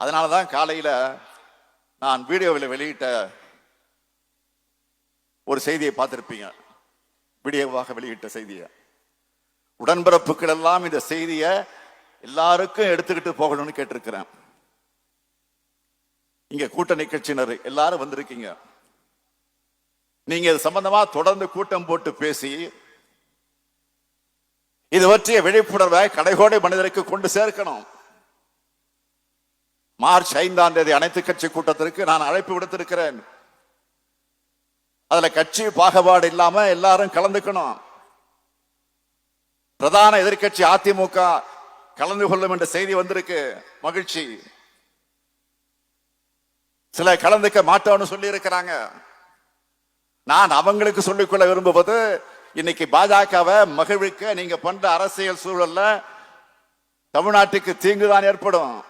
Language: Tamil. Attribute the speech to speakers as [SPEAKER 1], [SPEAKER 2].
[SPEAKER 1] அதனால தான் காலையில் நான் வீடியோவில் வெளியிட்ட ஒரு செய்தியை பார்த்துருப்பீங்க. வீடியோவாக வெளியிட்ட செய்தியை. உடன்பிறப்புகள் எல்லாம் இந்த செய்தியை எல்லாருக்கும் எடுத்துக்கிட்டு போகணும்னு கேட்டிருக்கிறேன். இங்க கூட்டணி கட்சியினர் எல்லாரும் வந்திருக்கீங்க. நீங்க இது சம்பந்தமா தொடர்ந்து கூட்டம் போட்டு பேசி இது பற்றிய விழிப்புணர்வை கடைகோடை மனிதருக்கு கொண்டு சேர்க்கணும். மார்ச் ஐந்தாம் தேதி அனைத்து கட்சி கூட்டத்திற்கு நான் அழைப்பு விடுத்திருக்கிறேன். அதுல கட்சி பாகுபாடு இல்லாம எல்லாரும் கலந்துக்கணும். பிரதான எதிர்க்கட்சி அதிமுக கலந்து கொள்ளும் என்ற செய்தி வந்திருக்கு. மகிழ்ச்சி. சில கலந்துக்க மாட்டோம்னு சொல்லி இருக்கிறாங்க நான் அவங்களுக்கு சொல்லிக்கொள்ள விரும்புவது இன்னைக்கு பாஜகவை மகிழ்விக்க நீங்க பண்ற அரசியல் சூழல்ல தமிழ்நாட்டுக்கு தீங்குதான் ஏற்படும்.